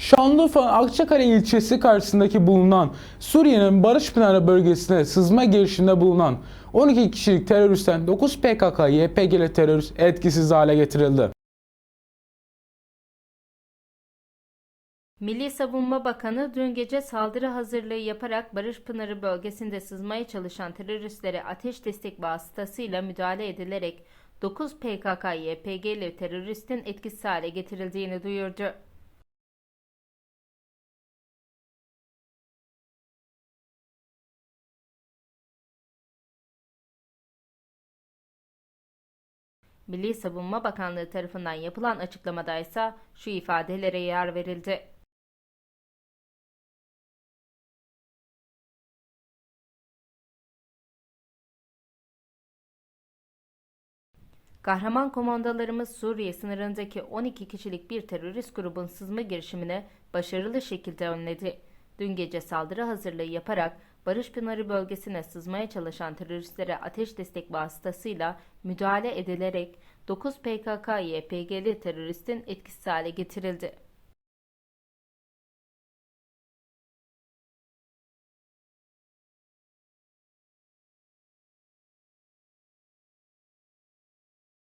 Şanlıurfa Akçakale ilçesi karşısındaki bulunan Suriye'nin Barış Pınarı bölgesine sızma girişiminde bulunan 12 kişilik teröristten 9 PKK YPG'li terörist etkisiz hale getirildi. Milli Savunma Bakanı dün gece saldırı hazırlığı yaparak Barış Pınarı bölgesinde sızmaya çalışan teröristlere ateş destek vasıtasıyla müdahale edilerek 9 PKK-YPG'li teröristin etkisiz hale getirildiğini duyurdu. Milli Savunma Bakanlığı tarafından yapılan açıklamada ise şu ifadelere yer verildi. Kahraman komandolarımız Suriye sınırındaki 12 kişilik bir terörist grubun sızma girişimini başarılı şekilde önledi. Dün gece saldırı hazırlığı yaparak Barış Pınarı bölgesine sızmaya çalışan teröristlere ateş destek vasıtasıyla müdahale edilerek 9 PKK-YPG'li teröristin etkisiz hale getirildi.